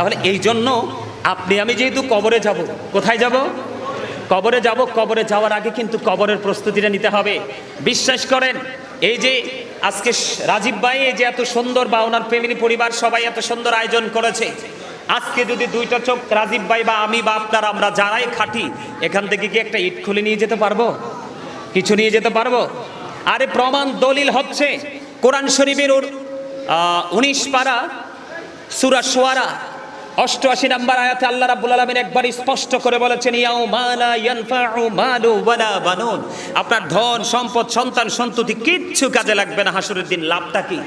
তাহলে এই জন্য আপনি, আমি যেহেতু কবরে যাব, কোথায় যাব? কবরে যাব, কবরে যাওয়ার আগে কিন্তু কবরের প্রস্তুতিটা নিতে হবে। বিশ্বাস করেন, এই যে আজকে রাজীব ভাই, এই যে এত সুন্দর বা ওনার ফ্যামিলি, পরিবার সবাই এত সুন্দর আয়োজন করেছে। আজকে যদি দুইটা চোখ রাজীব ভাই বা আমি বা আপনার, আমরা যারাই খাটি, এখান থেকে কি একটা ইট খুলে নিয়ে যেতে পারব? কিছু নিয়ে যেতে পারব? আরে প্রমাণ, দলিল হচ্ছে, কোরআন শরীফের উনিশ পারা, সুরা সোয়ারা অষ্টআশি নাম্বার আয়াতে আল্লাহ রাব্বুল আলামিন একবার স্পষ্ট করে বলেছেন ইয়াও মালা ইয়ানফাউ মালু ওয়ালা বানুন। আপনার ধন, সম্পদ, সন্তান, সন্ততি কিচ্ছু কাজে লাগবে না। হাসুরের দিন লাভটা কি?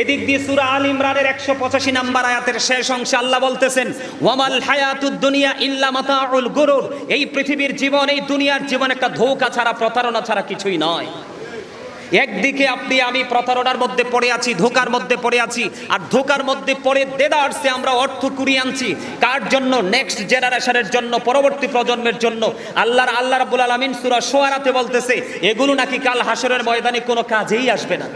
এদিক দিয়ে সুরা আল ইমরানের একশো পঁচাশি নাম্বার আয়াতের শেষ অংশে আল্লাহ বলতেছেন, ওয়ামাল হায়াতুদ দুনিয়া ইল্লা মাতাউল গুরুর। এই পৃথিবীর জীবন, এই দুনিয়ার জীবন একটা ধোঁকা ছাড়া, প্রতারণা ছাড়া কিছুই নয়। একদিকে আপনি, আমি প্রতারণার মধ্যে পড়ে আছি, ধোকার মধ্যে পড়ে আছি, আর ধোকার মধ্যে পড়ে দেদারসে আমরা অর্থ কুড়িয়ে আনছি। কার জন্য? নেক্সট জেনারেশনের জন্য, পরবর্তী প্রজন্মের জন্য। আল্লাহর, আল্লাহ রাব্বুল আলামিন সূরা সোয়ারাতে বলতেছে, এগুলো নাকি কাল হাসরের ময়দানে কোনো কাজেই আসবে না।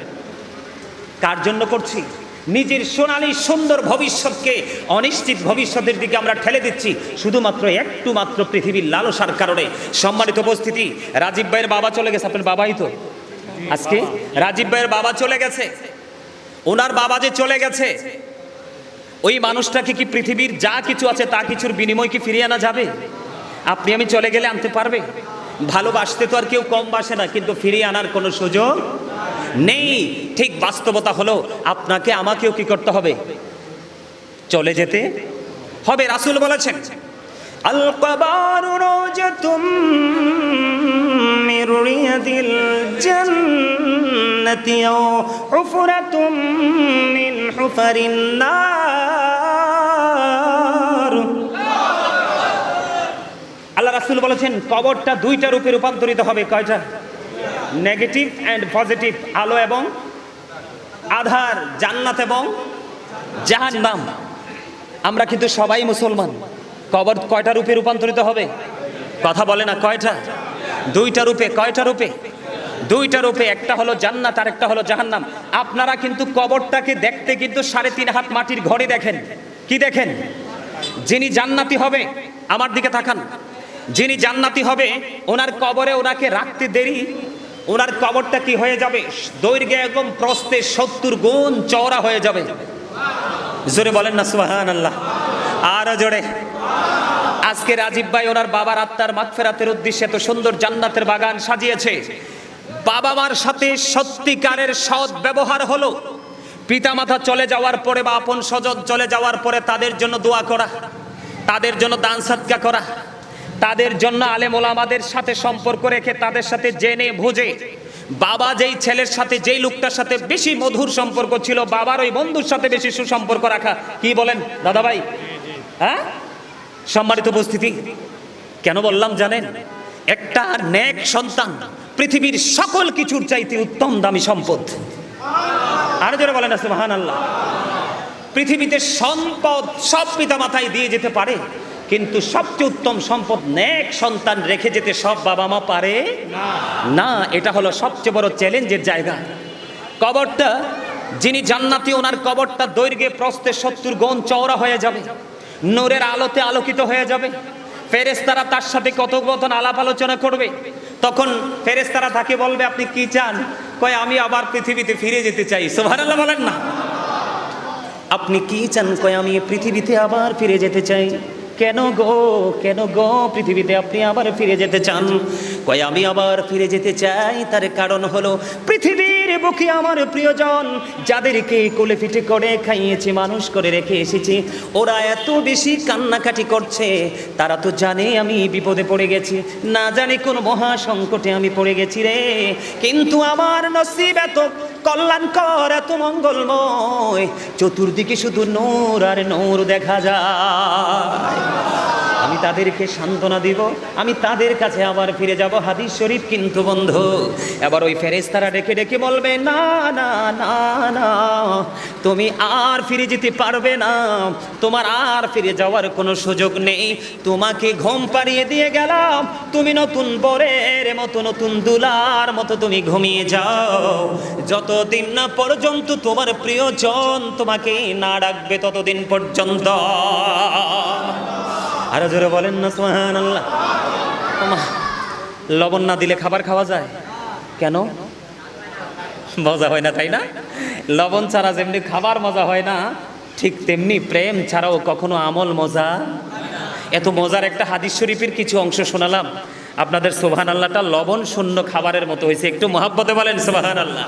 কার জন্য করছি? নিজের সোনালি সুন্দর ভবিষ্যৎকে অনিশ্চিত ভবিষ্যতের দিকে আমরা ঠেলে দিচ্ছি, শুধুমাত্র একটু মাত্র পৃথিবীর লালসার কারণে। সম্মানিত উপস্থিতি, রাজীব ভাইয়ের বাবা চলে গেছে, আপনার বাবাই তো। আজকে রাজীব ভাইয়ের বাবা চলে গেছে। ওনার বাবা যে চলে গেছে, ওই মানুষটাকে কি পৃথিবীর যা কিছু আছে তা কিছুর বিনিময় কি ফিরিয়ে আনা যাবে? আপনি আমি চলে গেলে আনতে পারবে? ভালোবাসতে তো আর কেউ কম বাসে না, কিন্তু ফিরিয়ে আনার কোনো সুযোগ নেই। ঠিক বাস্তবতা হলো, আপনাকে আমাকেও কি করতে হবে? চলে যেতে হবে, রাসুল বলেছেন, আল মির রিয়াদিল জান্নাতি আও হুফরাতুম মিন হুফারিন আল্লাহ রাসূল বলেছেন, কবরটা দুইটা রূপে রূপান্তরিত হবে। কয়টা? নেগেটিভ অ্যান্ড পজিটিভ আলো এবং আধার, জান্নাত এবং জাহান্নাম। আমরা কিন্তু সবাই মুসলমান। কবর কয়টা রূপে রূপান্তরিত হবে? কথা বলে না, কয়টা? দুইটা রূপে, কয়টা রূপে? দুইটা রূপে, একটা হলো জান্নাত আর একটা হলো জাহান্নাম। আপনারা কিন্তু কবরটাকে দেখতে কিন্তু সাড়ে তিন হাত মাটির ঘরে দেখেন। কি দেখেন? যিনি জান্নাতি হবে, আমার দিকে তাকান। যিনি জান্নাতি হবে, ওনার কবরে ওনাকে রাখতে দেরি, ওনার কবরটা কি হয়ে যাবে? দৈর্ঘ্যে একদম প্রস্তে সত্তর গুণ চওড়া হয়ে যাবে। জোরে বলেন না সুহান আল্লাহ আরও জোরে। আজকে রাজীব ভাই ওনার বাবার আত্মার মাগফেরাতের উদ্দেশ্যে এত সুন্দর জান্নাতের বাগান সাজিয়েছে। বাবা মার সাথে সত্যিকারের সৎ ব্যবহার হলো। পিতামাতা চলে যাওয়ার পরে বা আপন স্বজন চলে যাওয়ার পরে তাদের জন্য দোয়া করা, তাদের জন্য দান সৎকা করা, তাদের জন্য আলেম ওলামাদের সাথে সম্পর্ক রেখে তাদের সাথে জেনে বুঝে। বাবা যেই ছেলের সাথে, যেই লোকটার সাথে বেশি মধুর সম্পর্ক ছিল, বাবার ওই বন্ধুর সাথে বেশি সুসম্পর্ক রাখা, কি বলেন দাদা ভাই হ্যাঁ? সম্মানিত উপস্থিতি, কেন বললাম জানেন? একটা নেক সন্তান পৃথিবীর সকল কিছুর চাইতে উত্তম দামি সম্পদ। আরও জোরে বলেন মহান আল্লাহ পৃথিবীতে সম্পদ সব পিতা মাথায় দিয়ে যেতে পারে, কিন্তু সবচেয়ে উত্তম সম্পদ নেক সন্তান রেখে যেতে সব বাবা মা পারে না। এটা হলো সবচেয়ে বড় চ্যালেঞ্জের জায়গা। কবরটা, যিনি জান্নাতি, ওনার কবরটা দৈর্ঘ্যে প্রস্তে সত্তর গণ চওড়া হয়ে যাবে। নূরের আলোতে আলোকিত হয়ে যাবে। ফেরেস্তারা তার সাথে কথোপকথন, আলাপ আলোচনা করবে। তখন ফেরেস্তারা তাকে বলবে, আপনি কি চান? কয়, আমি আবার পৃথিবীতে ফিরে যেতে চাই। সোভারাল্লাহ বলেন না। আপনি কি চান? কয়, আমি পৃথিবীতে আবার ফিরে যেতে চাই। কেন গো কেন গো পৃথিবীতে আপনি আবার ফিরে যেতে চান? কয়, আমি আবার ফিরে যেতে চাই, তার কারণ হলো পৃথিবীর বুকে আমার প্রিয়জন, যাদেরকে কোলে পিঠে করে খাইয়েছি, মানুষ করে রেখে এসেছি, ওরা এত বেশি কান্নাকাটি করছে, তারা তো জানে আমি বিপদে পড়ে গেছি। না জানি কোন মহা সংকটে আমি পড়ে গেছি রে, কিন্তু আমার নসিব এত কল্যাণকর, এত মঙ্গলময়, চতুর্দিকে শুধু নূর আর নূর দেখা যায়। Yeah. আমি তাদেরকে সান্ত্বনা দিব, আমি তাদের কাছে আবার ফিরে যাব হাদিস শরীফ কিন্তু বন্ধু, এবার ওই ফেরেস্তারা ডেকে ডেকে বলবে, না না না না, তুমি আর ফিরে যেতে পারবে না, তোমার আর ফিরে যাওয়ার কোনো সুযোগ নেই, তোমাকে ঘুম পাড়িয়ে দিয়ে গেলাম, তুমি নতুন বরের মতো, নতুন দুলার মতো তুমি ঘুমিয়ে যাও, যতদিন না পর্যন্ত তোমার প্রিয়জন তোমাকে না ডাকবে ততদিন পর্যন্ত। আরও জোরে বলেন না সোহান আল্লাহ লবণ না দিলে খাবার খাওয়া যায়? কেন? মজা হয় না, তাই না? লবণ ছাড়া যেমনি খাবার মজা হয় না, ঠিক তেমনি প্রেম ছাড়াও কখনো আমল মজা? এত মজার একটা হাদিস শরীফের কিছু অংশ শোনালাম। আপনাদের সোহান আল্লাহটা লবণ শূন্য খাবারের মতো হয়েছে। একটু মহাব্বতে বলেন সোহান আল্লাহ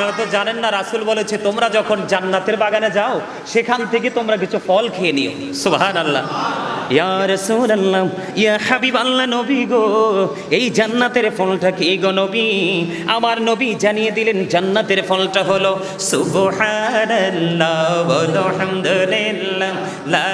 আপনারা তো জানেন না, রাসুল বলেছে, তোমরা যখন জান্নাতের বাগানে যাও, সেখান থেকে তোমরা কিছু ফল খেয়ে নিও। সুহান আল্লাহ এই জান্নাতের ফলটা কি গো নবী? আমার নবী জানিয়ে দিলেন, জান্নাতের ফলটা হলো সুবহানাল্লাহ ওয়া হামদুলিল্লাহ, লা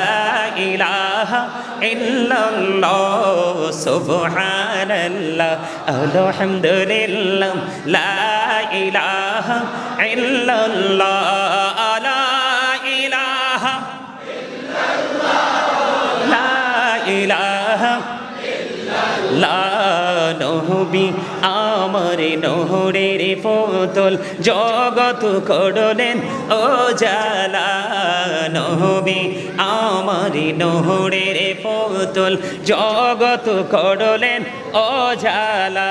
আমার নহরের ফতল জগত করলেন ও জালা নহবি আমার নহরের ফতল জগত করলেন ও জালা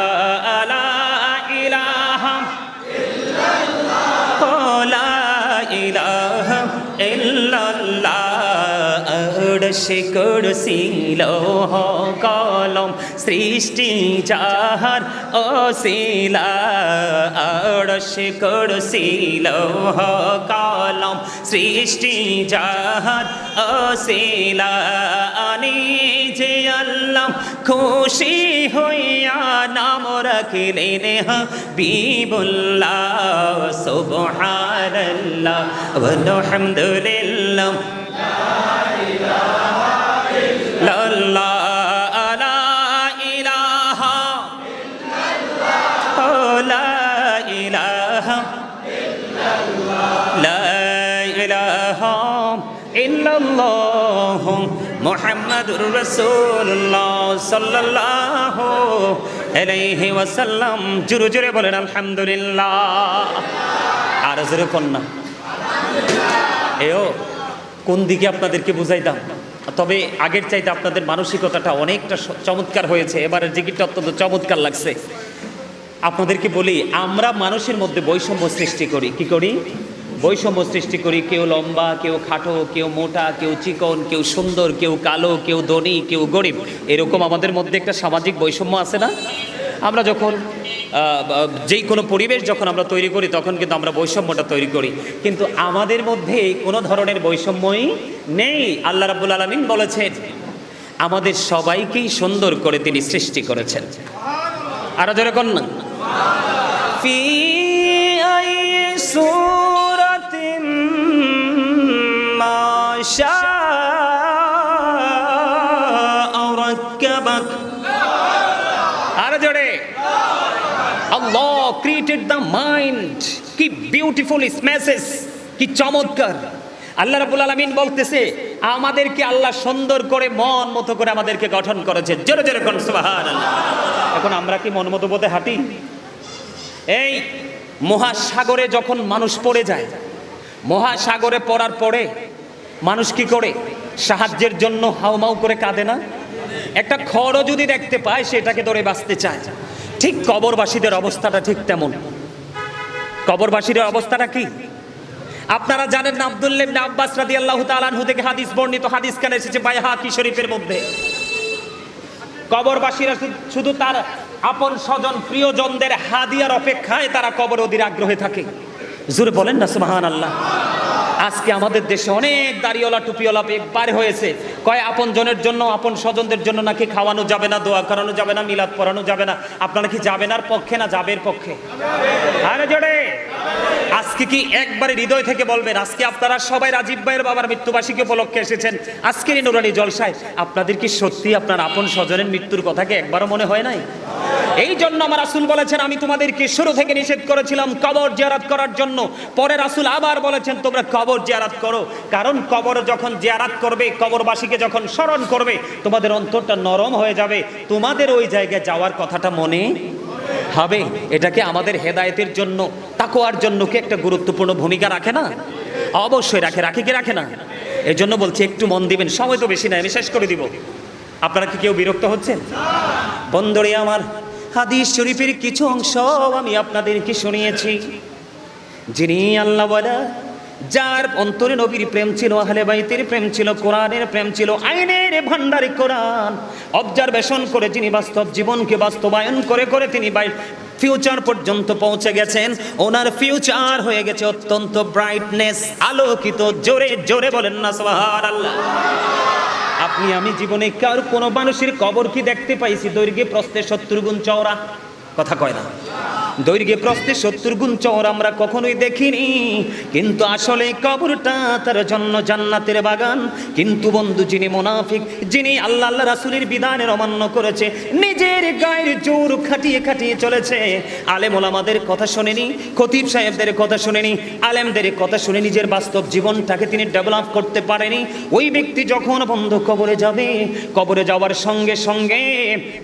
আড়শে কুরসি লৌহ কলম সৃষ্টি যাহার অশিলা। আড়শে কুরসি লৌহ কলম সৃষ্টি যাহার অশিলা। আনি যে আল্লাহ খুশি হইয়া নাম রাখিলেন হাবিবুল্লাহ সুবহানাল্লাহ আলহামদুলিল্লাহ মুহাম্মাদুর রাসূলুল্লাহ সাল্লাল্লাহু আলাইহি ওয়াসাল্লাম। জোরে জোরে বলেন, আলহামদুলিল্লাহ। আর জোরে কন্যা এও, কোন দিকে আপনাদেরকে বুঝাইতাম? তবে আগের চাইতে আপনাদের মানসিকতাটা অনেকটা চমৎকার হয়েছে। এবারের জিকিরটা অত্যন্ত চমৎকার লাগছে। আপনাদেরকে বলি, আমরা মানুষের মধ্যে বৈষম্য সৃষ্টি করি। কি করি? বৈষম্য সৃষ্টি করি, কেউ লম্বা, কেউ খাটো, কেউ মোটা, কেউ চিকন, কেউ সুন্দর, কেউ কালো, কেউ ধনী, কেউ গরিব। এরকম আমাদের মধ্যে একটা সামাজিক বৈষম্য আছে না? আমরা যখন যেই কোনো পরিবেশ যখন আমরা তৈরি করি, তখন কিন্তু আমরা বৈষম্যটা তৈরি করি। কিন্তু আমাদের মধ্যে কোনো ধরনের বৈষম্যই নেই। আল্লাহ রাবুল আলমিন বলেছেন, আমাদের সবাইকেই সুন্দর করে তিনি সৃষ্টি করেছেন। আরও যেরকম না। ফি আই শাআ রাক্কাবাক আরও জোরে। আল্লাহ ক্রিয়েটেড দ্য মাইন্ড কি বিউটিফুল স্ম্যাসেস কি চমৎকার। আল্লাহ রাবুল আলমিন বলতেছে, আমাদেরকে আল্লাহ সুন্দর করে, মন মতো করে আমাদেরকে গঠন করেছে। জোরে জোরে কোন এখন আমরা কি মন মতো পথে হাঁটি? এই মহাসাগরে যখন মানুষ পড়ে যায়, মহাসাগরে পড়ার পরে মানুষ কি করে? সাহায্যের জন্য হাউমাউ করে কাঁদে না? একটা খড়ও যদি দেখতে পায় সেটাকে ধরে বাঁচতে চায়। ঠিক কবরবাসীদের অবস্থাটা ঠিক তেমন। কবরবাসীদের অবস্থাটা কি? আপনারা জানেন না আব্দুল্লাহ ইবনে আব্বাস রাদিয়াল্লাহু তাআলা আনহু থেকে হাদিস বর্ণিত, হাদিস কেন এসেছে বাইহাকি শরীফের মধ্যে? কবরবাসীরা শুধু তার আপন স্বজন, প্রিয়জনদের হাদিয়ার অপেক্ষায় তারা কবর অধীর আগ্রহে থাকে। জোরে বলেন না সুবাহান আল্লাহ আজকে আমাদের দেশে অনেক দাড়িওয়ালা, টুপিওয়ালা একবার হয়েছে। কয় আপন জনের জন্য, আপন স্বজনদের জন্য নাকি খাওয়ানো যাবে না, দোয়া করানো যাবে না, মিলাদ পড়ানো যাবে না? আপনারা কি যাবেন আর পক্ষে না যাবের পক্ষে? আজকে কি একবারে হৃদয় থেকে বলবেন, আজকে আপনারা সবাই রাজীব ভাইয়ের বাবার মৃত্যুবার্ষিকী উপলক্ষে এসেছেন? আজকের এই নুরানি জলসায়। আপনাদের কি সত্যি আপনার আপন স্বজনের মৃত্যুর কথা কি একবারও মনে হয় নাই? এই জন্য আমার রাসুল বলেছেন, আমি তোমাদেরকে শুরু থেকে নিষেধ করেছিলাম কবর জিয়ারাত করার জন্য। পরে রাসুল আবার বলেছেন, তোমরা কবর জিয়ারাত করো। কারণ কবর যখন জিয়ারাত করবে, কবরবাসীকে যখন স্মরণ করবে, তোমাদের অন্তরটা নরম হয়ে যাবে। তোমাদের ওই জায়গায় যাওয়ার কথাটা মনে হবে। এটাকে আমাদের হেদায়েতের জন্য তাকোয়ার জন্য কি একটা গুরুত্বপূর্ণ ভূমিকা রাখে না? অবশ্যই রাখে। রাখে কি রাখে না? এই জন্য বলছি, একটু মন দিবেন। সময় তো বেশি নাই, আমি শেষ করে দিব। আপনারা কি কেউ বিরক্ত হচ্ছেন? বন্দরে আমার হাদিস শরীফের কিছু অংশ আমি আপনাদেরকে শুনিয়েছি। যিনি আল্লাহ যার অন্তরে নবীর প্রেম ছিল, আহলে বাইতের প্রেম ছিল, কোরআনের প্রেম ছিল, আইনের ভান্ডারে কোরআন অবজারভেশন করে যিনি বাস্তব জীবনকে বাস্তবায়ন করে করে তিনি ফিউচার পর্যন্ত পৌঁছে গেছেন। ওনার ফিউচার হয়ে গেছে অত্যন্ত ব্রাইটনেস, আলোকিত, জোরে জোরে বলেন না সোহার আল্লাহ আপনি, আমি জীবনে কার কোনো মানুষের কবর কি দেখতে পাইছি? দৈর্ঘ্যে প্রস্তে শত্রুগুণ গুণ চওড়া। কথা কয় না। দৈর্ঘ্যে প্রস্তে সত্তর গুণ চওড়া আমরা কখনোই দেখিনি। কিন্তু আসলে কবরটা তার জন্য জান্নাতের বাগান। কিন্তু বন্ধু, যিনি মোনাফিক, যিনি আল্লাহ আল্লাহ রাসুলের বিধানের অমান্য করেছে, নিজের গায়ের জোর খাটিয়ে খাটিয়ে চলেছে। আলেম ওলামাদের কথা শুনেনি, খতিব সাহেবদের কথা শুনেনি, আলেমদের কথা শুনে নিজের বাস্তব জীবনটাকে তিনি ডেভেলপ করতে পারেনি। ওই ব্যক্তি যখন বন্ধ কবরে যাবে, কবরে যাওয়ার সঙ্গে সঙ্গে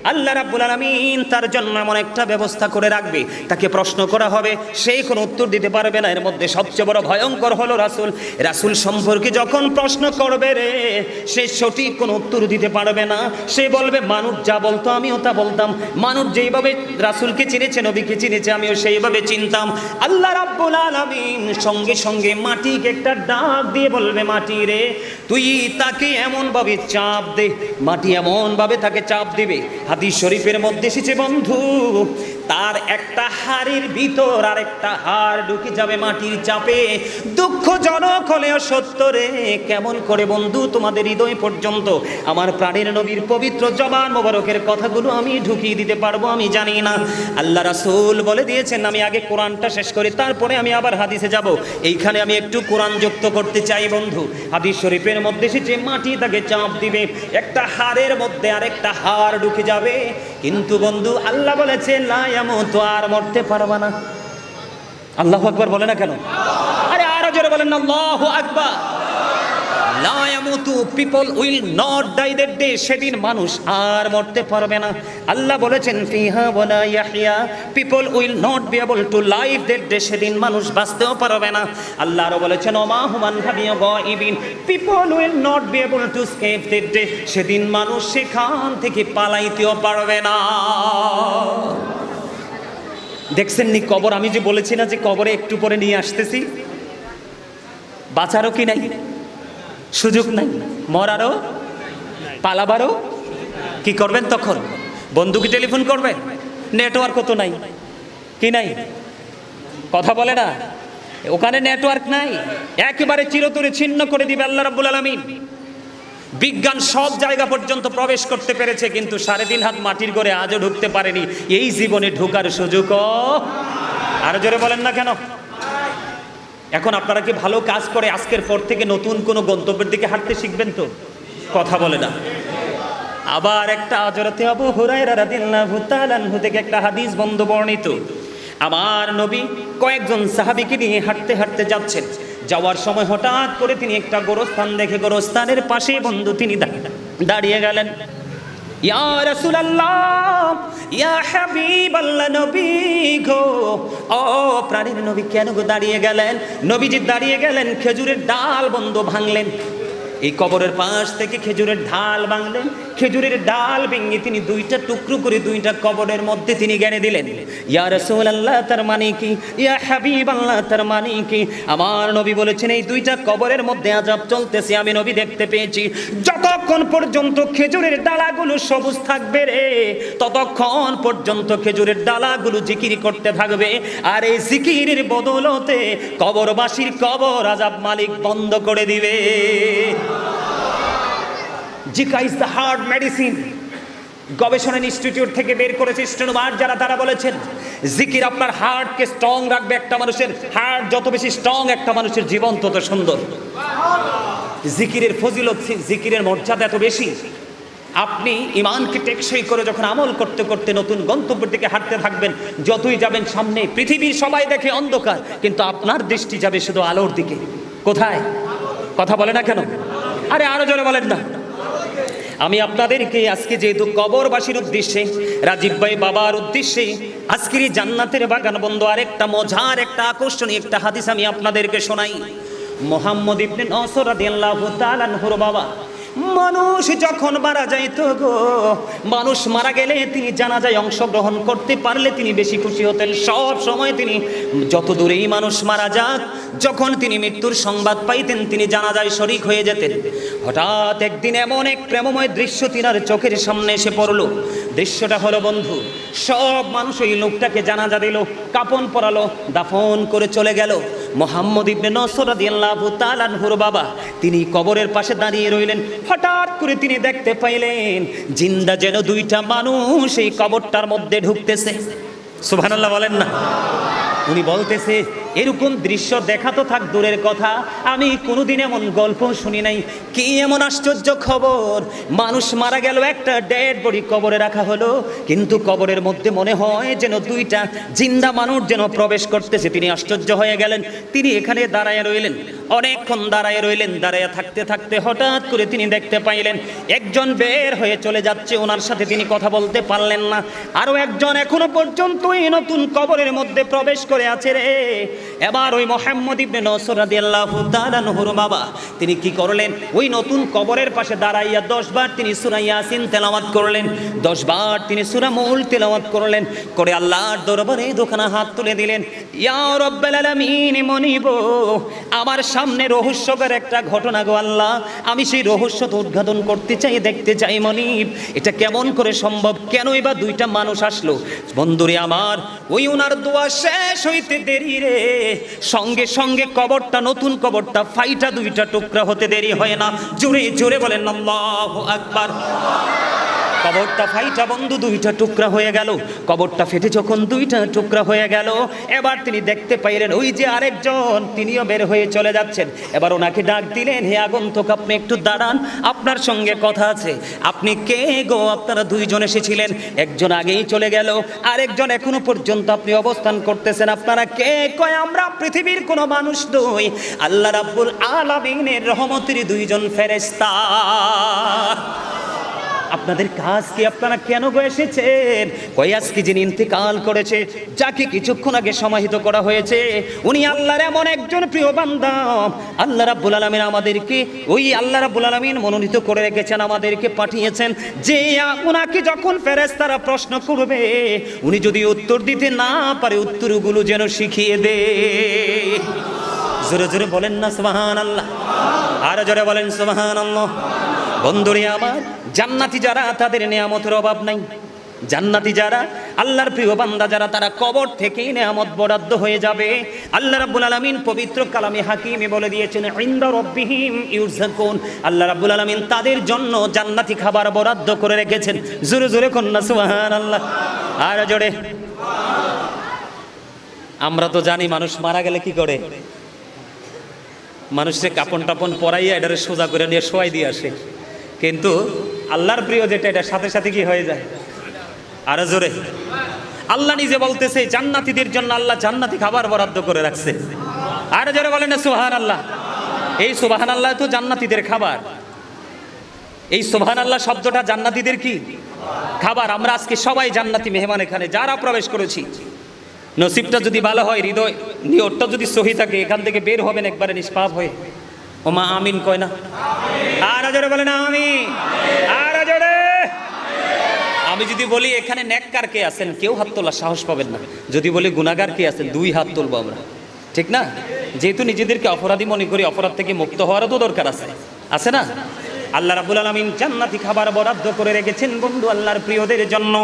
আল্লাহ রাব্বুল আলামিন তার জন্য এমন একটা ব্যবস্থা করে রাখবে। তাকে প্রশ্ন করা হবে সেই কোনো উত্তর দিতে পারবে না। এর মধ্যে সবচেয়ে বড় ভয়ঙ্কর হলো রাসূল। রাসূল সম্পর্কে যখন প্রশ্ন করবে রে, সে সঠিক কোনো উত্তর দিতে পারবে না। সে বলবে, মানুষ যা বলতো আমিও তা বলতাম। মানুষ যেইভাবে রাসূলকে চিনেছে, নবীকে চিনেছে, আমিও সেইভাবে চিনতাম। আল্লাহ রাব্বুল আলামিন সঙ্গে সঙ্গে মাটিকে একটা ডাক দিয়ে বলবে, মাটি রে, তুই তাকে এমনভাবে চাপ দে। মাটি এমনভাবে তাকে চাপ দিবে। হাদিস শরীফের মধ্যে এসেছে, বন্ধু তার একটা হাড়ির ভিতর আর একটা হাড় ঢুকে যাবে মাটির চাপে। দুঃখজনক হলেও সত্য রে, কেমন করে বন্ধু তোমাদের হৃদয় পর্যন্ত? আমার প্রাণের নবীর পবিত্র জবান মোবারকের কথাগুলো আমি ঢুকিয়ে দিতে পারব, আমি জানি না। আল্লাহ রাসূল বলে দিয়েছেন, আমি আগে কোরআনটা শেষ করি, তারপরে আমি আবার হাদিসে যাব। এইখানে আমি একটু কোরআন যুক্ত করতে চাই বন্ধু। হাদিস শরীফের মধ্যে এসেছে মাটি তাকে চাপ দিবে, একটা হাড়ের মধ্যে আরেকটা হাড় ঢুকে যাবে। কিন্তু বন্ধু, আল্লাহ বলেছে লায়ামো তো আর মরতে পারবা না। আল্লাহ আকবার বলে না কেন? আরে আরও জোরে বলেন, আল্লাহ আকবার। People will not die day, সেদিন মানুষ আর মরতে পারবে না। আল্লাহ বলেছেন people will not be to সেদিন মানুষ বাঁচতেও পারবে না। আল্লাহ আরও বলেছেন human people will not be to escape day, সেদিন মানুষ সেখান থেকে পালাইতেও পারবে না। দেখছেন নি কবর? আমি যে বলেছি না যে কবরে একটু পরে নিয়ে আসতেছি। বাঁচারও কি নাই? সুযোগ নাই? মরারও? পালাবারও? কি করবেন তখন? বন্ধুকে টেলিফোন করবেন? নেটওয়ার্ক তো নাই। কি নাই? কথা বলে না? ওখানে নেটওয়ার্ক নাই। একেবারে চিরতরে ছিন্ন করে দিবে আল্লাহ রাব্বুল আলামিন। বিজ্ঞান সব জায়গা পর্যন্ত প্রবেশ করতে পেরেছে, কিন্তু সাড়ে তিন হাত মাটির ঘরে আজও ঢুকতে পারেনি। এই জীবনে ঢোকার সুযোগ আরও জোরে বলেন না কেন? এখন আপনারা কি ভালো কাজ করে আজকের পর থেকে নতুন কোনো গন্তব্যের দিকে হাঁটতে শিখবেন তো? কথা বলে না। আবার একটা আজরাতে আবু হুরায়রা রাদিয়াল্লাহু তাআলা থেকে একটা হাদিস বন্ধ বর্ণিত। আমার নবী কয়েকজন সাহাবীকে নিয়ে হাঁটতে হাঁটতে যাচ্ছেন। যাওয়ার সময় হঠাৎ করে তিনি একটা গোরস্থান দেখে গোরস্থানের পাশে বন্ধু তিনি দাঁড়িয়ে গেলেন। ইয়া ইয়া গো। প্রাণীর নবী কেন দাঁড়িয়ে গেলেন? নবীজি দাঁড়িয়ে গেলেন, খেজুরের ডাল বন্ধ ভাঙলেন। এই কবরের পাশ থেকে খেজুরের ঢাল ভাঙলেন খেজুরের ডাল ভেঙে তিনি দুইটা টুকরো করে দুইটা কবরের মধ্যে তিনি জ্ঞানে দিলেন। ইয়া রসুল আল্লাহ তার মানে কি? ইয়া হাবিব আল্লাহ তার মানে কি? আমার নবী বলেছেন, এই দুইটা কবরের মধ্যে আজাব চলতেছে, আমি নবী দেখতে পেয়েছি। যতক্ষণ পর্যন্ত খেজুরের ডালাগুলো সবুজ থাকবে রে, ততক্ষণ পর্যন্ত খেজুরের ডালাগুলো জিকির করতে থাকবে। আর এই জিকিরের বদলতে কবরবাসীর কবর আজাব মালিক বন্ধ করে দিবে। Zika is the hard medicine গবেষণা ইনস্টিটিউট থেকে বের করেছে স্টেনোবার যারা তারা বলেছেন, জিকির আপনার হার্টকে স্ট্রং রাখবে একটা মানুষের হার্ট যত বেশি স্ট্রং একটা মানুষের জীবন, তত সুন্দর। জিকিরের ফজিলত, জিকিরের মর্যাদা এত বেশি। আপনি ইমানকে টেকসই করে যখন আমল করতে করতে নতুন গন্তব্যের দিকে হাঁটতে থাকবেন, যতই যাবেন সামনে, পৃথিবীর সবাই দেখে অন্ধকার, কিন্তু আপনার দৃষ্টি যাবে শুধু আলোর দিকে। কোথায়? কথা বলে না কেন? আরে আরও জোরে বলেন না। আমি আপনাদেরকে আজকে যেহেতু কবরবাসীর উদ্দেশ্যে, রাজীব ভাই বাবার উদ্দেশ্যে আজকের জান্নাতের বাগান বন্ধ, আরেকটা মজার একটা আকর্ষণীয় একটা হাদিস আমি আপনাদেরকে শোনাই। মোহাম্মদ ইবনে নসর রাদিয়াল্লাহু তাআলা আনহুর বাবা মানুষ যখন মারা যাইতো গো, মানুষ মারা গেলে তিনি জানাজায় অংশগ্রহণ করতে পারলে তিনি বেশি খুশি হতেন। সব সময় তিনি, যত দূরেই মানুষ মারা যাক, যখন তিনি মৃত্যুর সংবাদ পাইতেন, তিনি জানাজায় শরিক হয়ে যেতেন। হঠাৎ একদিন এমন এক প্রেমময় দৃশ্য তিনার চোখের সামনে এসে পড়ল। দৃশ্যটা হলো বন্ধু, সব মানুষ ওই লোকটাকে জানাজা দিল, কাপন পরালো, দাফন করে চলে গেল। মোহাম্মদ ইবনে নসর রাদিয়াল্লাহু তাআলা বাবা। তিনি কবরের পাশে দাঁড়িয়ে রইলেন। হঠাৎ করে তিনি দেখতে পাইলেন, জিন্দা যেন দুইটা মানুষ এই কবরটার মধ্যে ঢুকতেছে। সুবহানাল্লাহ বলেন না। উনি বলতেছে এরকম দৃশ্য দেখা তো থাক দূরের কথা। আমি কোনোদিন এমন গল্প শুনি নাই। কি এমন আশ্চর্য খবর? মানুষ মারা গেল, একটা ডেড বডি কবরে রাখা হলো। কিন্তু কবরের মধ্যে মনে হয় যেন দুইটা জিন্দা মানুষ যেন প্রবেশ করতেছে। তিনি আশ্চর্য হয়ে গেলেন। তিনি এখানে দাঁড়ায় রইলেন। অনেকক্ষণ দাঁড়ায় রইলেন। দাঁড়ায় থাকতে থাকতে হঠাৎ করে তিনি দেখতে পাইলেন, একজন বের হয়ে চলে যাচ্ছে। ওনার সাথে তিনি কথা বলতে পারলেন না। আরও একজন এখনও পর্যন্তই নতুন কবরের মধ্যে প্রবেশ করে আছে রে। এবার ওই মোহাম্মদ ইবনে নসর রাদিয়াল্লাহু তাআলা নহর বাবা, তিনি কি করলেন? ওই নতুন কবরের পাশে দাঁড়াইয়া দশ বার তিনি সূরা ইয়াসিন তেলাওয়াত করলেন। দশ বার তিনি সূরা মুল তেলাওয়াত করলেন। করে আল্লাহর দরবারে দোকানা হাত তুলে দিলেন। আমার সামনে রহস্যকর একটা ঘটনা গো আল্লাহ। আমি সেই রহস্য তো উদ্ঘাটন করতে চাই, দেখতে চাই মনিব। এটা কেমন করে সম্ভব? কেনই বা দুইটা মানুষ আসলো? বন্ধুরে আমার, ওই ওনার দোয়া শেষ হইতে দেরি রে। সঙ্গে সঙ্গে কবরটা, নতুন কবরটা, ফাইটা দুইটা টুকরা হতে দেরি হয় না। জোরে জোরে বলেন, আল্লাহ আকবার। কবরটা ফাইটা বন্ধু, দুইটা টুকরা হয়ে গেল। কবরটা ফেটে যখন দুইটা টুকরা হয়ে গেল, এবার তিনি দেখতে পাইলেন ওই যে আরেকজন, তিনিও বের হয়ে চলে যাচ্ছেন। এবার ওনাকে ডাক দিলেন, হে আগন্তুক, আপনি একটু দাঁড়ান, আপনার সঙ্গে কথা আছে। আপনি কে গো? আপনারা দুইজন এসেছিলেন, একজন আগেই চলে গেল, আরেকজন এখনও পর্যন্ত আপনি অবস্থান করতেছেন। আপনারা কে? কয়, আমরা পৃথিবীর কোনো মানুষ নই। আল্লাহ রাব্বুল আলামিনের রহমতের দুইজন ফেরেশতা। আপনাদের কাজ কি আপনারা কেন গো এসেছেন? আজকে যিনি ইন্তেকাল করেছে, যাকে কিছুক্ষণ আগে সমাহিত করা হয়েছে, উনি আল্লাহর এমন একজন প্রিয় বান্দা। আল্লাহ রাব্বুল আলামিন আমাদেরকে, ওই আল্লাহ রাব্বুল আলামিন মনোনীত করে রেখেছেন, আমাদেরকে পাঠিয়েছেন। যে উনাকে যখন ফেরেশতারা প্রশ্ন করবে, উনি যদি উত্তর দিতে না পারে, উত্তরগুলো যেন শিখিয়ে দে। জোরে জোরে বলেন না সুবহান আল্লাহ আরও জোরে বলেন সুবহান আল্লাহ বন্ধুরে আমার জান্নাতি যারা, তাদের নিয়ামতের অভাব নাই। জান্নাতি যারা, আল্লাহর প্রিয় বান্দা যারা, তারা কবর থেকেই নিয়ামত বরাদ্দ হয়ে যাবে। আল্লাহ রাব্বুল আলামিন পবিত্র কালামে হাকিমে বলে দিয়েছেন, ইনদা রব্বিহিম ইউরজাকুন আল্লাহ রাব্বুল আলামিন তাদের জন্য জান্নাতি খাবার বরাদ্দ করে রেখেছেন। জোরে জোরে কন্যা, সুবহানাল্লাহ। আর জোরে। আমরা তো জানি মানুষ মারা গেলে কি করে। মানুষকে কাপন টাপন পরাইয়া এটারে সোজা করে নিয়ে শোয়াই দিয়ে আসে। কিন্তু আল্লাহর প্রিয় যেটা, এটা সাথে সাথে কি হয়ে যায়? আরও জোরে। আল্লাহ নিজে বলতেছে, জান্নাতীদের জন্য আল্লাহ জান্নাতি খাবার বরাদ্দ করে রাখছে। আরও জোরে বলেন না সুবাহান আল্লাহ এই সুবাহান আল্লাহ তো জান্নাতীদের খাবার। এই সুবহান আল্লাহ শব্দটা জান্নাতীদের কি? খাবার। আমরা আজকে সবাই জান্নাতি মেহমান এখানে, যারা প্রবেশ করেছি। নসিবটা যদি ভালো হয়, হৃদয় নিয়তটা যদি সহি থাকে, এখান থেকে বের হবেন একবারে নিষ্পাপ হয়ে। ওমা আমিন কয় না। আর জোরে বলে না আমি আর জোরে। আমি যদি বলি, এখানে নেককার কে আছেন? কেউ হাত তোলার সাহস পাবেন না। যদি বলি গুনাগার কে আছেন? দুই হাত তুলবো আমরা। ঠিক না? যেহেতু নিজেদেরকে অপরাধী মনে করি, অপরাধ থেকে মুক্ত হওয়ারও তো দরকার আছে। আছে না? আল্লাহ রাবুল আলমিন জান্নাতি খাবার বরাদ্দ করে রেখেছেন বন্ধু আল্লাহর প্রিয়দের জন্য।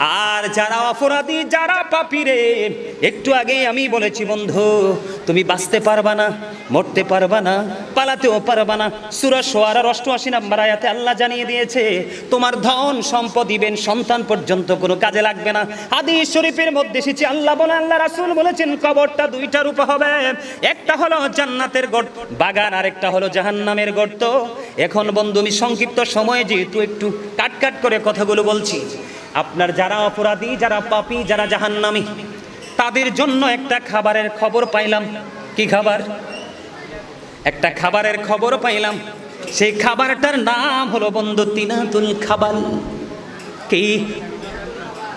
আর যারা অপরাধী, যারা পাপিরে, একটু আগে আমি বলেছি, বন্ধু, তুমি বাঁচতে পারবা না, মরতে পারবা না, পালাতেও পারবা না। সুরা সোয়ারার অষ্টআশি নাম্বার আয়াতে আল্লাহ জানিয়ে দিয়েছে, তোমার ধন, সম্পদ দিবেন সন্তান পর্যন্ত কোনো কাজে লাগবে না। আদি শরীফের মধ্যে এসেছে, আল্লাহ বলে, আল্লাহ রাসুল বলেছেন, কবরটা দুইটা রূপে হবে। একটা হলো জান্নাতের গর্ত, বাগান আর একটা হলো জাহান্নামের গর্ত। এখন বন্ধু, আমি সংক্ষিপ্ত সময়ে যেহেতু একটু কাট কাট করে কথাগুলো বলছি আপনার যারা অপরাধী, যারা পাপি, যারা জাহান্নামী, তাদের জন্য একটা খাবারের খবর পাইলাম। কি খাবার? একটা খাবারের খবর পাইলাম। সেই খাবারটার নাম হলো বন্ধু তিনাতুল খাবাল। কি?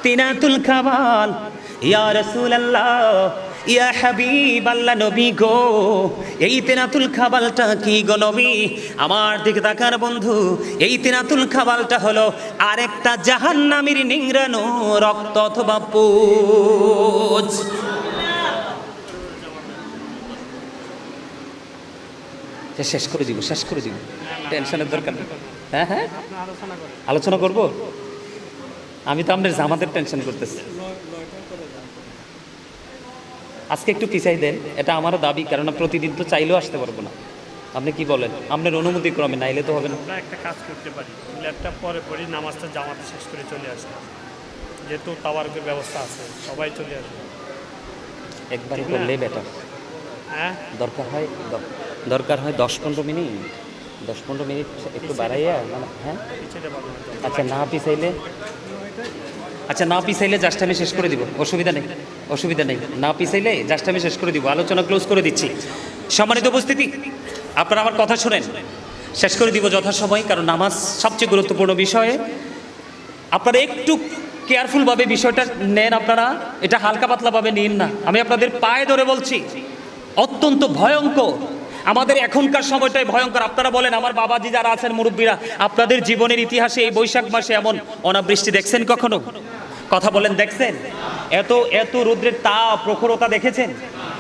তিনাতুল খাবাল। ইয়া রাসূলুল্লাহ ইয়া হাবিব, আল্লাহ নবী গো, এই তেনাতুল খাবালটা কি গো নবী? আমার দিকে তাকার বন্ধু, এই তেনাতুল খাবালটা হলো আরেকটা জাহান্নামীর নিংরানো রক্ত অথবা পুজ। শেষ করে দিব, শেষ করে দিব। টেনশনের দরকার হ্যাঁ হ্যাঁ? আলোচনা করব? আমি তো আপনার জামাতের টেনশন করতেছি। আজকে একটু পিছাই দেন এটা আমারও দাবি কারণ প্রতিদিন তো চাইলেও আসতে পারব না। আপনি কি বলেন? আপনার অনুমতি ক্রমে নাইলে তো হবে না। আমরা একটা কাজ করতে পারি। ল্যাপটপ পরে পরে নামাজটা জামাতে শেষ করে চলে আসবে যেহেতু তাওয়ারকের ব্যবস্থা আছে সবাই চলে আসবে। একবারে না? করলে বেটার হ্যাঁ? দরকার হয় দরকার হয় দশ পনেরো মিনিট। দশ পনেরো মিনিট একটু বাড়াইয়া মানে হ্যাঁ? আচ্ছা না পিছাইলে? আচ্ছা না পিছাইলে জাস্ট আমি শেষ করে দিব অসুবিধা নেই। অসুবিধা নেই। না পিছাইলে জাস্ট আমি শেষ করে দিব। আলোচনা ক্লোজ করে দিচ্ছি। সম্মানিত উপস্থিতি, আপনারা আমার কথা শুনেন। শেষ করে দিব যথাসময়, কারণ নামাজ সবচেয়ে গুরুত্বপূর্ণ বিষয়ে। আপনারা একটু কেয়ারফুলভাবে বিষয়টা নেন আপনারা। এটা হালকা পাতলাভাবে নিন না। আমি আপনাদের পায়ে ধরে বলছি, অত্যন্ত ভয়ঙ্কর। আমাদের এখনকার সময়টাই ভয়ঙ্কর। আপনারা বলেন, আমার বাবাজি যারা আছেন, মুরব্বীরা, আপনাদের জীবনের ইতিহাসে এই বৈশাখ মাসে এমন অনাবৃষ্টি দেখছেন কখনো? কথা বলেন, দেখছেন? এত এত রুদ্রের তাপ প্রখরতা দেখেছেন?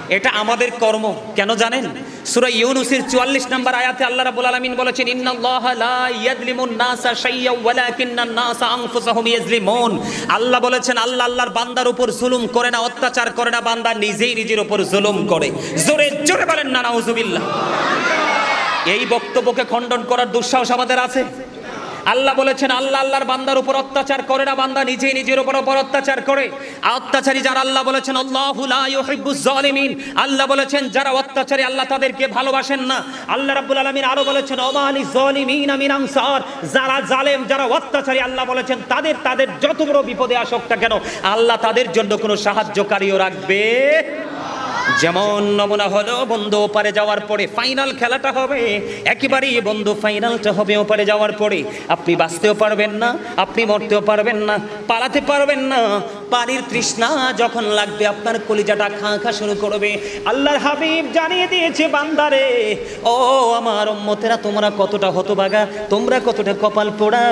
এটা আমাদের কর্ম, কেন জানেন? সূরা ইউনুসের 44 নম্বর আয়াতে আল্লাহ রাব্বুল আলামিন বলেছেন আল্লাহ বলেছেন, আল্লাহ আল্লাহর বান্দার উপর জুলুম করে না, অত্যাচার করে না, বান্দা নিজেই নিজের উপর জুলুম করে। জোরে জোরে বলেন না, নাউজুবিল্লাহ। এই বক্তব্যকে খণ্ডন করার দুঃসাহস আমাদের আছে? আল্লাহ বলেছেন, আল্লাহ আল্লাহর বান্দার উপর অত্যাচার করে না, বান্দা নিজেই নিজের উপর উপর অত্যাচার করে। অত্যাচারী যারা আল্লাহ বলেছেন, আল্লাহু লা ইউহিব্বুজ জালিমিন আল্লাহ বলেছেন, যারা অত্যাচারী আল্লাহ তাদেরকে ভালোবাসেন না। আল্লাহ রাব্বুল আলামিন আরও বলেছেন ওমালি জালিমিন মিন আনসার। যারা জালেম, যারা অত্যাচারী, আল্লাহ বলেছেন, তাদের তাদের যত বড় বিপদে আসুক না কেন, আল্লাহ তাদের জন্য কোনো সাহায্যকারীও রাখবে যেমন নমুনা হলো বন্ধু ওপারে যাওয়ার পরে ফাইনাল খেলাটা হবে, একেবারেই বন্ধু ফাইনালটা হবে ওপারে যাওয়ার পরে। আপনি বাঁচতেও পারবেন না, আপনি মরতেও পারবেন না, পালাতে পারবেন না পানির তৃষ্ণা যখন লাগবে আপনার কলিজাটা খাঁ খা শুরু করবে। আল্লাহর হাবিব জানিয়ে দিয়েছে, বান্দারে, ও আমার উম্মতেরা, তোমরা কতটা হতবাগা তোমরা কতটা কপাল পোড়া,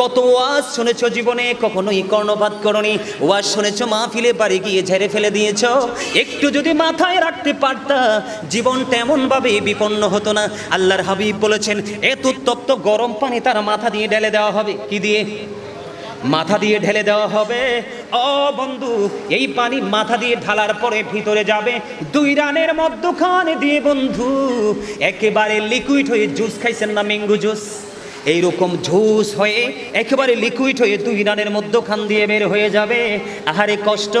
কত ওয়াজ শুনেছ জীবনে, কখনোই কর্ণপাত করনি। ওয়াজ শুনেছো, মাহফিলে বাড়ি গিয়ে ঝেড়ে ফেলে দিয়েছ। একটু যদি মাথায় রাখতে পারতা, জীবন তেমন ভাবে বিপন্ন হতো না। আল্লাহর হাবিব বলেছেন এত উত্তপ্ত গরম পানি তার মাথা দিয়ে ঢেলে দেওয়া হবে। কি দিয়ে? মাথা দিয়ে ঢেলে দেওয়া হবে। ও বন্ধু, এই পানি মাথা দিয়ে ঢালার পরে ভিতরে যাবে। দুই রানের মধ্যখানে দিয়ে বন্ধু, একেবারে লিকুইড হয়ে জুস খাইছেন না ম্যাঙ্গো জুস এইরকম ঝুস হয়ে একেবারে লিকুইড হয়ে দুই রানের মধ্যখান দিয়ে বের হয়ে যাবে। আহারে কষ্ট,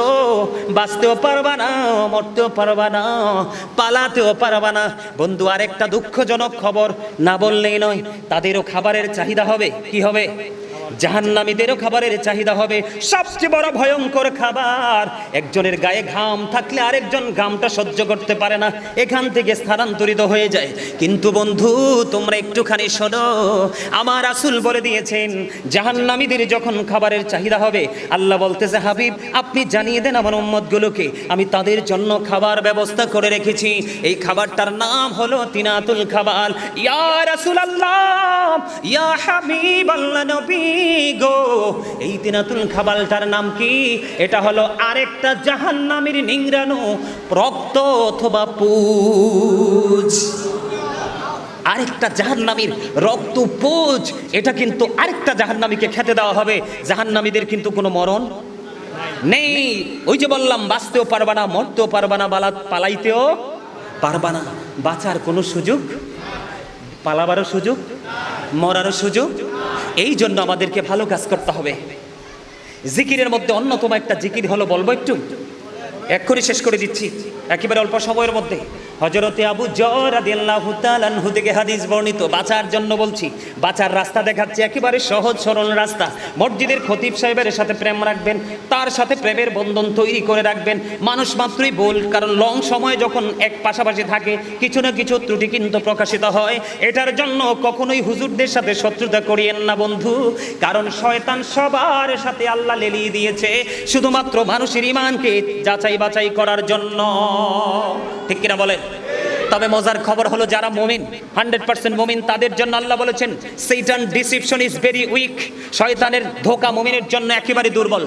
বাঁচতেও পারবা না, মরতেও পারবা না, পালাতেও পারবা না। বন্ধু, আরেকটা দুঃখজনক খবর না বললেই নয়, তাদেরও খাবারের চাহিদা হবে, কি হবে? জাহান্নামীদেরও খাবারের চাহিদা হবে। সবচেয়ে বড় ভয়ঙ্কর খাবার, একজনের গায়ে ঘাম থাকলে আরেকজন ঘামটা সহ্য করতে পারে না, এখান থেকে স্থানান্তরিত হয়ে যায়। কিন্তু বন্ধু, তোমরা একটুখানি শোনো, আমার আসুল বলে দিয়েছেন, জাহান্নামীদের যখন খাবারের চাহিদা হবে, আল্লাহ বলতেছে, হাবিব, আপনি জানিয়ে দেন আমার উম্মতগুলোকে, আমি তাদের জন্য খাবার ব্যবস্থা করে রেখেছি। এই খাবারটার নাম হলো তিনাতুল খাবার। ইয়া রাসূলুল্লাহ, ইয়া হাবিব আল্লাহ নবী। গো। এই তিনাতুল খাবালটার নাম কি? এটা হলো আরেকটা জাহান্নামীর নিংরানো রক্ত অথবা পুজ। আরেকটা জাহান্নামীর রক্ত পোজ, এটা কিন্তু আরেকটা জাহান্নামীকে খেতে দেওয়া হবে। জাহান্নামীদের কিন্তু কোনো মরণ নেই। ওই যে বললাম, বাঁচতেও পারবা না, মরতেও পারবা না, বালা পালাইতেও পারবা না। বাঁচার কোনো সুযোগ? পালাবারও সুযোগ? মরারও সুযোগ? এই জন্য আমাদেরকে ভালো কাজ করতে হবে। জিকিরের মধ্যে অন্যতম একটা জিকির হলো বলব একটু? এক্ষুনি শেষ করে দিচ্ছি। একেবারে অল্প সময়ের মধ্যে। হজরতে আবু তাআলাহু থেকে হাদিস বর্ণিত, বাঁচার জন্য বলছি, বাঁচার রাস্তা দেখাচ্ছে, একেবারে সহজ সরল রাস্তা। মসজিদের খতিব সাহেবের সাথে প্রেম রাখবেন, তার সাথে প্রেমের বন্ধন তৈরি করে রাখবেন। মানুষ মাত্রই বল কারণ লং সময় যখন এক পাশাপাশি থাকে, কিছু না কিছু ত্রুটি কিন্তু প্রকাশিত হয়। এটার জন্য কখনোই হুজুরদের সাথে শত্রুতা করিয়েন না বন্ধু, কারণ শয়তান সবার সাথে আল্লাহ লেলিয়ে দিয়েছে, শুধুমাত্র মানুষের ইমানকে যাচাই বাছাই করার জন্য। ঠিক কিনা বলেন? তবে মজার খবর হলো যারা মুমিন হান্ড্রেড পার্সেন্ট মুমিন, তাদের জন্য আল্লাহ বলেছেন Satan deception is very weak শয়তানের ধোকা মুমিনের জন্য একেবারে দুর্বল।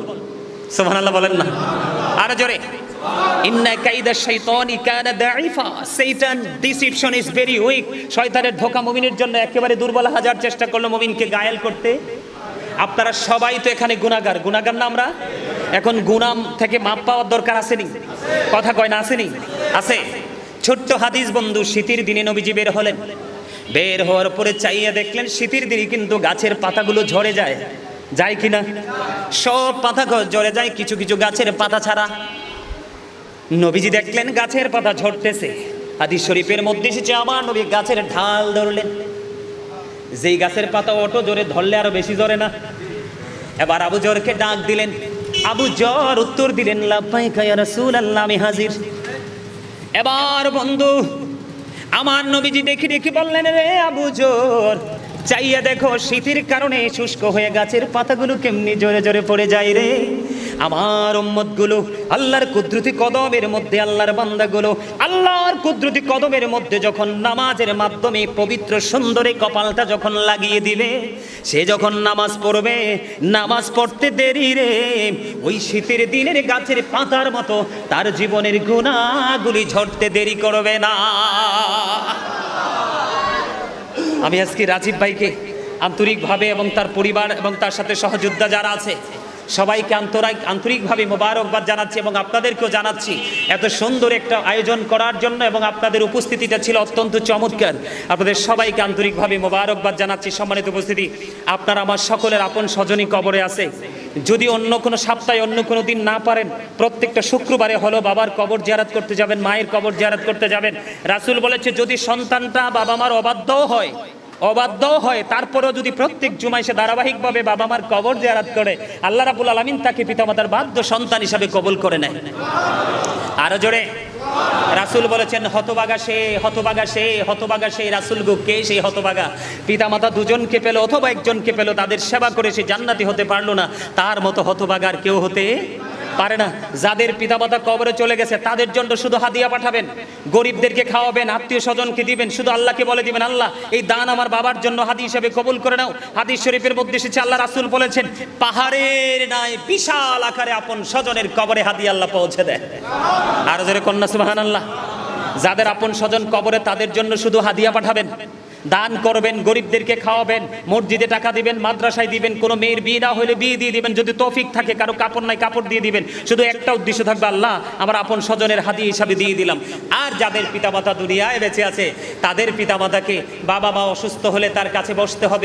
সুবহান আল্লাহ বলেন না। আর জোরে। ডিসিপশন ইজ উইক শয়তানের ধোকা জন্য একেবারে দুর্বল। হাজার চেষ্টা করতে। আপনারা সবাই তো এখানে গুনাগার গুনাগার না আমরা? এখন গুনাম থেকে মাপ পাওয়ার দরকার আসেনি। কথা কয় না আসেনি? আছে। ছোট্ট হাদিস বন্ধু, শীতের দিনে নবীজি বের হলেন। বের হওয়ার পরে চাইয়ে দেখলেন, শীতের দিনে কিন্তু গাছের পাতাগুলো ঝরে যায়। যায় কিনা? সব পাতা ঝরে যায়, কিছু কিছু গাছের পাতা ছাড়া। নবীজি দেখলেন, গাছের পাতা ঝরতেছে। হাদিস শরীফের মধ্যে এসেছে আমার নবী গাছের ঢাল ধরলেন। যেই গাছের পাতা অটো জোরে ধরলে আরও বেশি জোরে না। এবার আবু জরকে ডাক দিলেন, আবু জর উত্তর দিলেন, লাব্বাইকা ইয়া রাসূলুল্লাহ, আমি হাজির। এবার বন্ধু, আমার নবীজি দেখি দেখি বললেন, রে আবু জোর, চাইয়া দেখো শীতের কারণে শুষ্ক হয়ে গাছের পাতাগুলো কেমনি জোরে জোরে পড়ে যায় রে। আমার উম্মতগুলো, আল্লাহর কুদরতি কদমের মধ্যে, আল্লাহর বান্দাগুলো, আল্লাহর কুদরতি কদমের মধ্যে যখন নামাজের মাধ্যমে পবিত্র সুন্দরে কপালটা যখন লাগিয়ে দিবে, সে যখন নামাজ পড়বে, নামাজ পড়তে দেরি রে, ওই শীতের দিনের গাছের পাতার মতো তার জীবনের গুণাগুলি ঝরতে দেরি করবে না। আমি আজকে রাজীব ভাইকে আন্তরিকভাবে এবং তার পরিবার এবং তার সাথে সহযোদ্ধা যারা আছে সবাইকে আন্তরিক আন্তরিকভাবে মোবারকবাদ জানাচ্ছি এবং আপনাদেরকেও জানাচ্ছি, এত সুন্দর একটা আয়োজন করার জন্য এবং আপনাদের উপস্থিতিটা ছিল অত্যন্ত চমৎকার। আপনাদের সবাইকে আন্তরিকভাবে মোবারকবাদ জানাচ্ছি, সম্মানিত উপস্থিতি। আপনারা আমার সকলের আপন স্বজনী কবরে আছে। যদি অন্য কোনো সপ্তাহে অন্য কোনো দিন না পারেন, প্রত্যেকটা শুক্রবারে হলো বাবার কবর জিয়ারাত করতে যাবেন, মায়ের কবর জিয়ারাত করতে যাবেন। রাসূল বলেছে, যদি সন্তানটা বাবা মার অবাধ্যও হয় অবাধ্য হয়। তারপরেও যদি প্রত্যেক জুমায় সে ধারাবাহিকভাবে বাবা মার কবর জিয়ারাত করে, আল্লাহ রাবুল আলমিন তাকে পিতামাতার বাধ্য সন্তান হিসাবে কবুল করে নেয়। আরও জোরে। রাসূল বলেছেন হতবাগা সে হতবাগা সে হতবাগা সে রাসূল গো, কে সেই হতবাগা পিতামাতা দুজনকে পেল অথবা একজনকে পেল, তাদের সেবা করে সে জান্নাতি হতে পারল না। তার মতো হতবাগার কেউ হতে পারে না। যাদের পিতামাতা কবরে চলে গেছে, তাদের জন্য শুধু হাদিয়া পাঠাবেন। গরিবদেরকে খাওয়াবেন, আত্মীয় স্বজনকে দিবেন, শুধু আল্লাহকে বলে দিবেন, আল্লাহ, এই দান আমার বাবার জন্য হাদি হিসেবে কবুল করে নাও। হাদিস শরীফের মধ্যে এসেছে, আল্লাহ রাসুল বলেছেন, পাহাড়ের নাই বিশাল আকারে আপন স্বজনের কবরে হাদি আল্লাহ পৌঁছে দেয়। আর জোরে কন্যা সুবাহান আল্লাহ যাদের আপন স্বজন কবরে, তাদের জন্য শুধু হাদিয়া পাঠাবেন। দান করবেন, গরিবদেরকে খাওয়াবেন, মসজিদে টাকা দিবেন, মাদ্রাসায় দিবেন, কোনো মেয়ের বিয়ে না হলে বিয়ে দিয়ে দিবেন, যদি তৌফিক থাকে, কারও কাপড় নাই, কাপড় দিয়ে দিবেন, শুধু একটা উদ্দেশ্য থাকবে, আল্লাহ, আমার আপন স্বজনের হাতি হিসাবে দিয়ে দিলাম। আর যাদের পিতামাতা দুনিয়ায় বেঁচে আছে, তাদের পিতামাতাকে বাবা মা অসুস্থ হলে তার কাছে বসতে হবে।